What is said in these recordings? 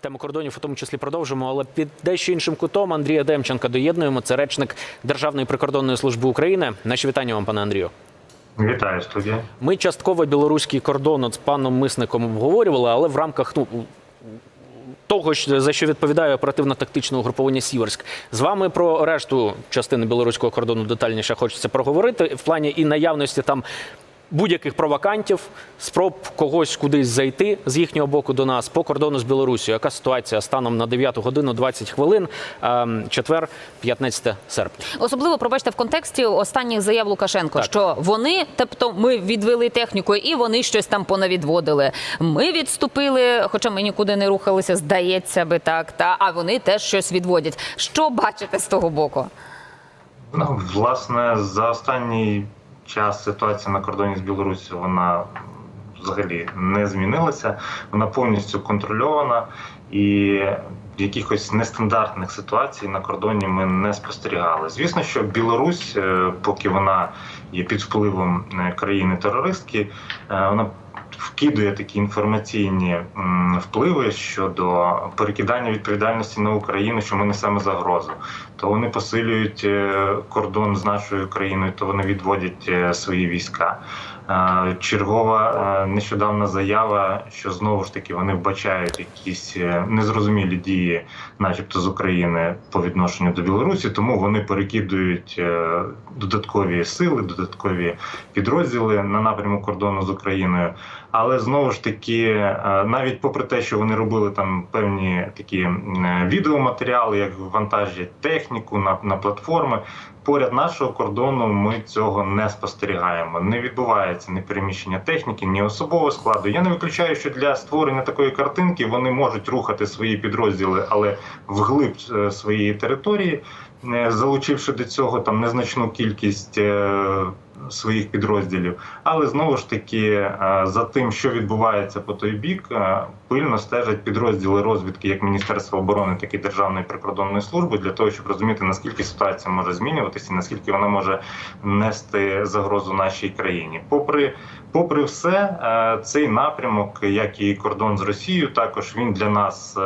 Тему кордонів у тому числі продовжимо, але під дещо іншим кутом Андрія Демченка доєднуємо. Це речник Державної прикордонної служби України. Наші вітання вам, пане Андрію. Вітаю студія. Ми частково білоруський кордон от з паном Мисником обговорювали, але в рамках ну. Того, за що відповідає оперативно-тактичне угруповання Сіверськ, з вами про решту частини білоруського кордону детальніше хочеться проговорити в плані і наявності там будь-яких провокантів, спроб когось кудись зайти з їхнього боку до нас по кордону з Білорусією. Яка ситуація станом на 9 годину 20 хвилин, ем, четвер, 15 серпня. Особливо пробачте в контексті останніх заяв Лукашенко, Так. що вони, тобто, ми відвели техніку, і вони щось там понавідводили. Ми відступили, хоча ми нікуди не рухалися, здається би так. Та а вони теж щось відводять. Що бачите з того боку? Ну, власне, за останній час ситуація на кордоні з Білорусі вона взагалі не змінилася. Вона повністю контрольована і якихось нестандартних ситуацій на кордоні ми не спостерігали. Звісно, що Білорусь, е, поки вона є під впливом е, країни-терористки, е, вона вкидує такі інформаційні впливи щодо перекидання відповідальності на Україну, що ми несемо загрозу. То вони посилюють е, кордон з нашою країною, то вони відводять е, свої війська. Е, Чергова нещодавна заява, що знову ж таки вони вбачають якісь незрозумілі дії, начебто з України по відношенню до Білорусі, тому вони перекидують додаткові сили, додаткові підрозділи на напряму кордону з Україною. Але знову ж таки, е, навіть попри те, що вони робили там певні такі е, відеоматеріали, як вантажять техніку на, на платформи. Поряд нашого кордону ми цього не спостерігаємо. Не відбувається ні переміщення техніки, ні особового складу. Я не виключаю, що для створення такої картинки вони можуть рухати свої підрозділи, але вглиб е, своєї території, залучивши до цього там незначну кількість е, своїх підрозділів. Але знову ж таки, е, за тим, що відбувається по той бік, е, пильно стежать підрозділи розвідки як Міністерства оборони, так і Державної прикордонної служби для того, щоб розуміти наскільки ситуація може змінюватися, і наскільки вона може нести загрозу нашій країні. Попри попри все, цей напрямок, як і кордон з Росією, також він для нас.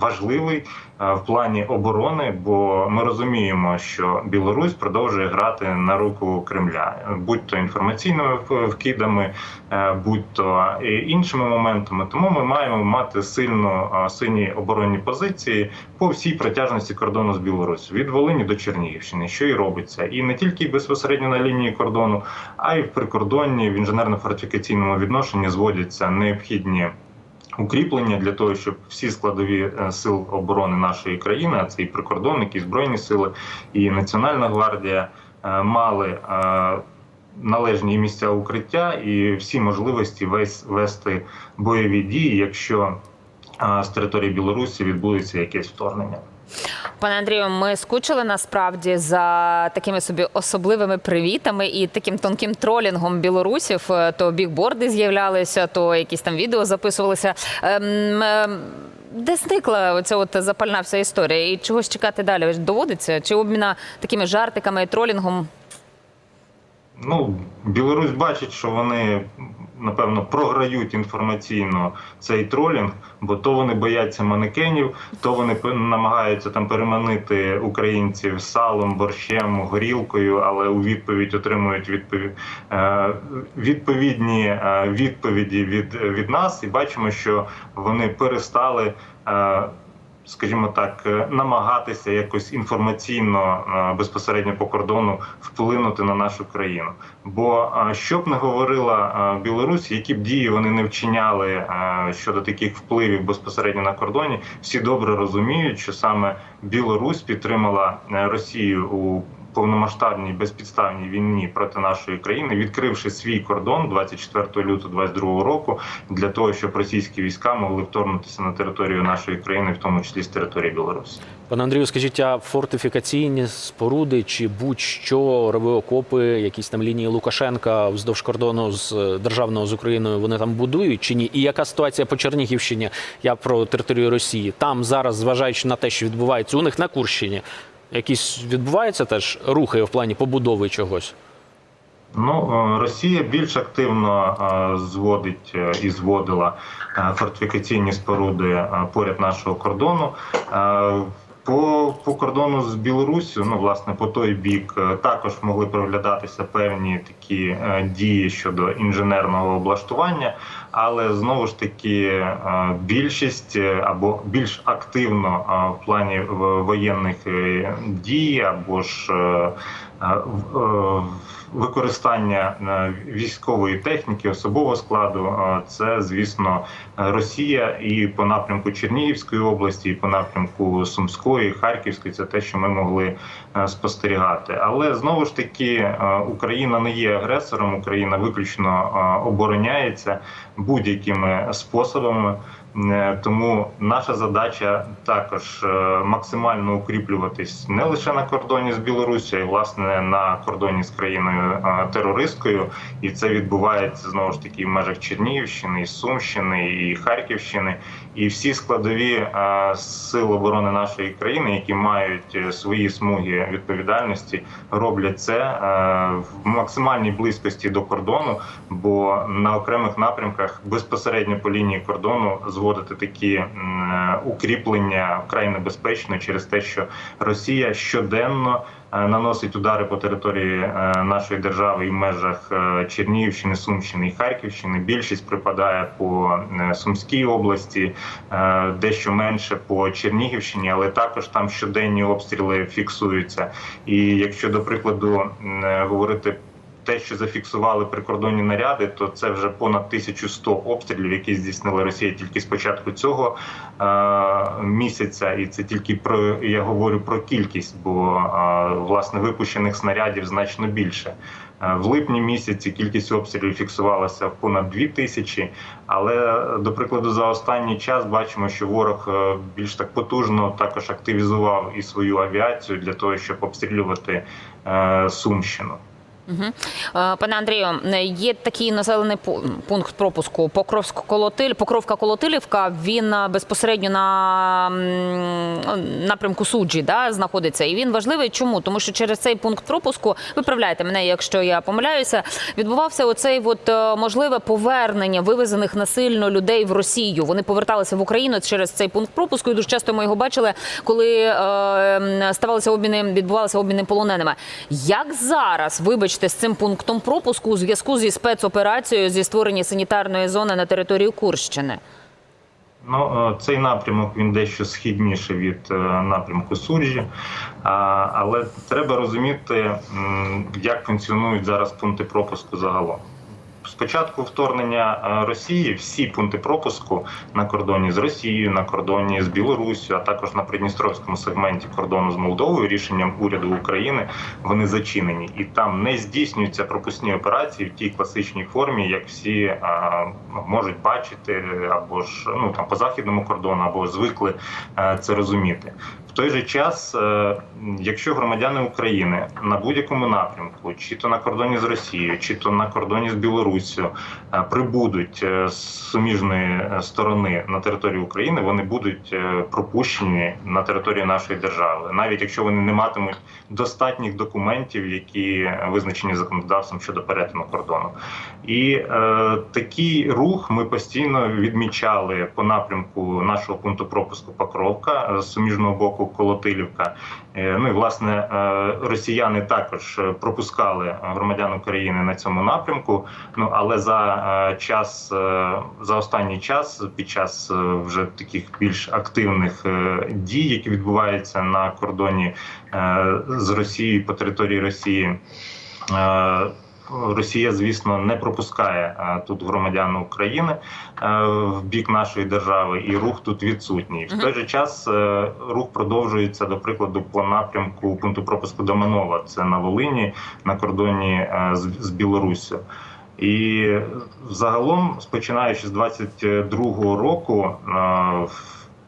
Важливий е, в плані оборони, бо ми розуміємо, що Білорусь продовжує грати на руку Кремля, будь то інформаційними вкидами, е, будь то іншими моментами. Тому ми маємо мати сильно е, сильні оборонні позиції по всій протяжності кордону з Білоруссю. Від Волині до Чернігівщини, що і робиться, і не тільки безпосередньо на лінії кордону, а й в прикордонні в інженерно-фортифікаційному відношенні зводяться необхідні укріплення для того, щоб всі складові е, сил оборони нашої країни, а це і прикордонники, і збройні сили, і Національна гвардія, е, мали е, належні місця укриття і всі можливості весь вести бойові дії, якщо з території Білорусі відбудеться якесь вторгнення. Пане Андрію, ми скучили насправді за такими собі особливими привітами і таким тонким тролінгом білорусів. Е, То бікборди з'являлися, то якісь там відео записувалися. Ем, ем, Де зникла оця от запальна вся історія? І чогось чекати далі? Доводиться? Чи обміна такими жартиками і тролінгом? Ну, Білорусь бачить, що вони напевно програють інформаційно цей тролінг, бо то вони бояться манекенів, то вони намагаються там переманити українців салом, борщем, горілкою, але у відповідь отримують відповідь, відповідні е, відповіді від, від нас, і бачимо, що вони перестали. Скажімо так, е, намагатися якось інформаційно е, безпосередньо по кордону вплинути на нашу країну. Бо е, що б не говорила Білорусь, які б дії вони не вчиняли щодо таких впливів безпосередньо на кордоні, всі добре розуміють, що саме Білорусь підтримала Росію у повномасштабній безпідставній війні проти нашої країни, відкривши свій кордон 24 лютого 22 року для того, щоб російські війська могли вторгнутися на територію нашої країни, в тому числі з території Білорусі. Пане Андрію, скажіть, а фортифікаційні споруди чи будь-що рови окопи, якісь там лінії Лукашенка вздовж кордону з е, державного з Україною, вони там будують чи ні? І яка ситуація по Чернігівщині? Я про територію Росії. Там зараз, зважаючи на те, що відбувається у них на Курщині, якісь відбуваються теж рухи в плані побудови чогось? Ну, е, Росія більш активно е, зводить е, і зводила фортифікаційні споруди поряд нашого кордону. По, по кордону з Білоруссю, ну власне, по той бік е, також могли проглядатися певні такі е, дії щодо інженерного облаштування, але знову ж таки е, більшість е, або більш активно е, в плані воєнних е, дій або ж е, використання е, військової техніки, особового складу, е, це звісно Росія і по напрямку Чернігівської області, і по напрямку Сумської, Харківської. Це те, що ми могли е, спостерігати. Але знову ж таки е, Україна не є агресором, Україна виключно е, обороняється будь-якими способами. Е, Тому наша задача також е, максимально укріплюватись не лише на кордоні з Білорусі, а й власне на кордоні з країною е, терористкою, і це відбувається знову ж таки в межах Чернігівщини, і Сумщини, і Харківщини, і всі складові сил оборони нашої країни, які мають свої смуги відповідальності, роблять це в максимальній близькості до кордону, бо на окремих напрямках безпосередньо по лінії кордону зводити такі е, укріплення вкрай небезпечно через те, що Росія щоденно е, наносить удари по території е, нашої держави і в межах Чернігівщини, Сумщини і Харківщини. Більшість припадає по Сумській області, дещо менше по Чернігівщині, але також там щоденні обстріли фіксуються. І якщо до прикладу говорити. Те, що зафіксували прикордонні наряди, то це вже понад 1100 обстрілів, які здійснила Росія тільки з початку цього е, місяця, і це тільки про я говорю про кількість, бо е, власне випущених снарядів значно більше. Е, В липні місяці кількість обстрілів фіксувалася в понад 2 тисячі. Але до прикладу, за останній час бачимо, що ворог е, більш так потужно також активізував і свою авіацію для того, щоб обстрілювати е, Сумщину. Угу. Пане Андрію, е, є такий населений пу- пункт пропуску Покровськ колотиль Покровка Колотилівка. Він е, безпосередньо на напрямку суджі да, знаходиться. І він важливий. Чому? Тому що через цей пункт пропуску, виправляйте мене, якщо я помиляюся, відбувався оцей от е, можливе повернення вивезених насильно людей в Росію. Вони поверталися в Україну через цей пункт пропуску. І дуже часто ми його бачили, коли е, ставалися обміни, відбувалися обміни полоненими. Як зараз, вибачте, з цим пунктом пропуску у зв'язку зі спецоперацією зі створення санітарної зони на території Курщини? Ну, е, цей напрямок він дещо східніше від е, напрямку Суржі, але треба розуміти, як функціонують зараз пункти пропуску загалом. Спочатку вторгнення е, Росії всі пункти пропуску на кордоні з Росією, на кордоні з Білоруссю, а також на придністровському сегменті кордону з Молдовою, рішенням уряду України вони зачинені, і там не здійснюються пропускні операції в тій класичній формі, як всі е, можуть бачити, або ж ну там по західному кордону, або звикли е, це розуміти. Той же час, е, якщо громадяни України на будь-якому напрямку, чи то на кордоні з Росією, чи то на кордоні з Білоруссю, е, прибудуть е, з суміжної сторони на територію України, вони будуть пропущені на територію нашої держави, навіть якщо вони не матимуть достатніх документів, які визначені законодавством щодо перетину кордону. І е, такий рух ми постійно відмічали по напрямку нашого пункту пропуску Покровка з суміжного боку Колотилівка. Е, ну і власне е, росіяни також е, пропускали громадян України на цьому напрямку. Ну але за час за останній час, під час вже таких більш активних дій, які відбуваються на кордоні з Росією по території Росії. Росія, звісно, не пропускає е, тут громадян України е, в бік нашої держави, і рух тут відсутній. В той же час е, рух продовжується до прикладу по напрямку пункту пропуску Доманова. Це на Волині на кордоні з, Білоруссю. І загалом, починаючи з 22-го року,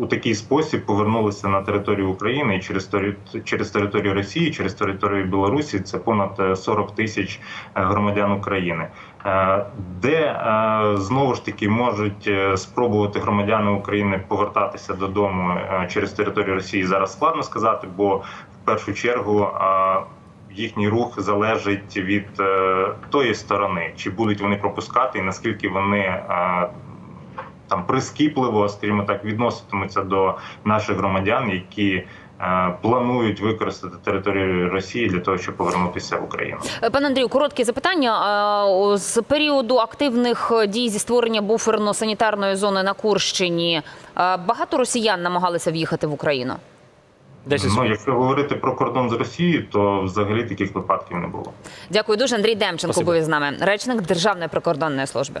у такий спосіб повернулися на територію України через тері- через територію Росії, через територію Білорусі. Це понад е, 40 тисяч е, громадян України, Е, де е, знову ж таки можуть е, спробувати громадяни України повертатися додому е, через територію Росії. Зараз складно сказати, бо в першу чергу. е, їхній рух залежить від е, тої сторони, чи будуть вони пропускати, і наскільки вони е, там прискіпливо, скажімо так, відноситимуться до наших громадян, які е, планують використати територію Росії для того, щоб повернутися в Україну. Е, Пане Андрію, коротке запитання. З періоду активних е, дій зі створення буферно-санітарної зони на Курщині е, багато росіян намагалися в'їхати в Україну. Ну, якщо говорити про кордон з Росією, то взагалі таких випадків не було. Дякую дуже. Андрій Демченко Спасибо. був із нами, речник Державної прикордонної служби.